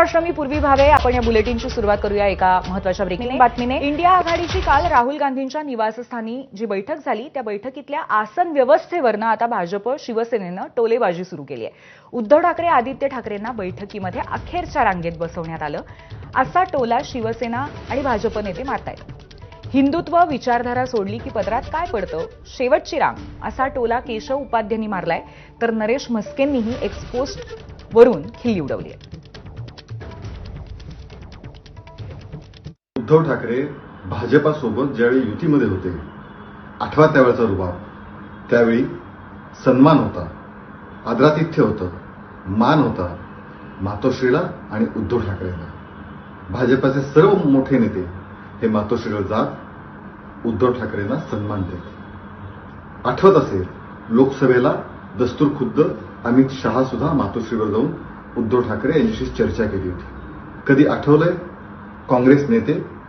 महाराष्ट्र मी पूर्वी भावे आपण या बुलेटिनची सुरुवात करूया एका महत्त्वाच्या ब्रेकिंग बातमीने. इंडिया आघाडीची काल राहुल गांधींच्या निवासस्थानी जी बैठक झाली त्या बैठकीतल्या आसन व्यवस्थेवरनं आता भाजप शिवसेनेनं टोलेबाजी सुरू केली आहे. उद्धव ठाकरे आदित्य ठाकरेंना बैठकीमध्ये अखेरच्या रांगेत बसवण्यात आलं. असा टोला शिवसेना आणि भाजप नेते मारतायत. हिंदुत्व विचारधारा सोडली की पदरात काय पडतं? शेवटची रांग. असा टोला केशव उपाध्यांनी मारलाय. तर नरेश म्हस्केंनीही एक्सपोस्ट वरून खिल्ली उडवली आहे. उद्धव ठाकरे भाजपासोबत ज्यावेळी युतीमध्ये होते आठवा त्यावेळचा रुबाब त्यावेळी सन्मान होता आदरातिथ्य होतं मान होता मातोश्रीला आणि उद्धव ठाकरेला. भाजपाचे सर्व मोठे नेते हे मातोश्रीला जात उद्धव ठाकरेंना सन्मान देत. आठवत असेल लोकसभेला दस्तूर खुद्द अमित शहा सुद्धा मातोश्रीवर जाऊन उद्धव ठाकरे यांच्याशी चर्चा केली होती. कधी आठवलंय? काँग्रेस नेते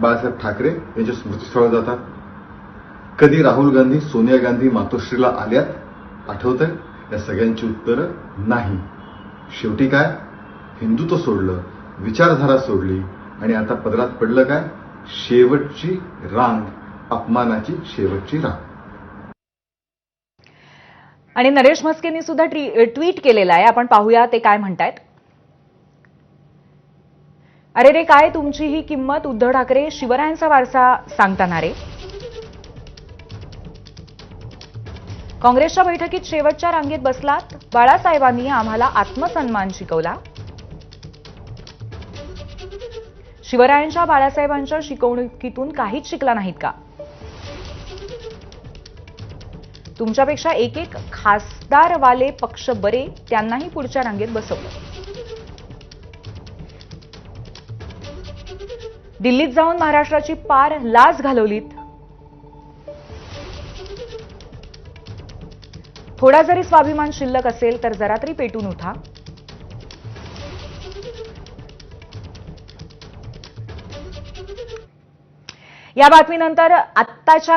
बाळासाहेब ठाकरे यांच्या स्मृतीस्थळावर जातात. कधी राहुल गांधी सोनिया गांधी मातोश्रीला आल्यात आठवतंय? या सगळ्यांची उत्तरं नाही. शेवटी काय? हिंदुत्व सोडलं विचारधारा सोडली आणि आता पदरात पडलं काय? शेवटची रांग अपमानाची शेवटची रांग. आणि नरेश म्हस्केंनी सुद्धा ट्वीट ट्विट केलेलं आहे. आपण पाहूया ते काय म्हणतायत. अरे रे काय तुमची ही किंमत? उद्धव ठाकरे शिवरायांचा वारसा सांगताना रे. काँग्रेसच्या बैठकीत शेवटच्या रांगेत बसलात. बाळासाहेबांनी आम्हाला आत्मसन्मान शिकवला. शिवरायांच्या बाळासाहेबांच्या शिकवणुकीतून काहीच शिकला नाहीत का? तुमच्यापेक्षा एक एक खासदारवाले पक्ष बरे त्यांनाही पुढच्या रांगेत बसवलं. दिल्लीत जाऊन महाराष्ट्राची पार लाज घालवलीत. थोडा जरी स्वाभिमान शिल्लक असेल तर जरा तरी पेटून उठा. या बातमीनंतर आत्ताच्या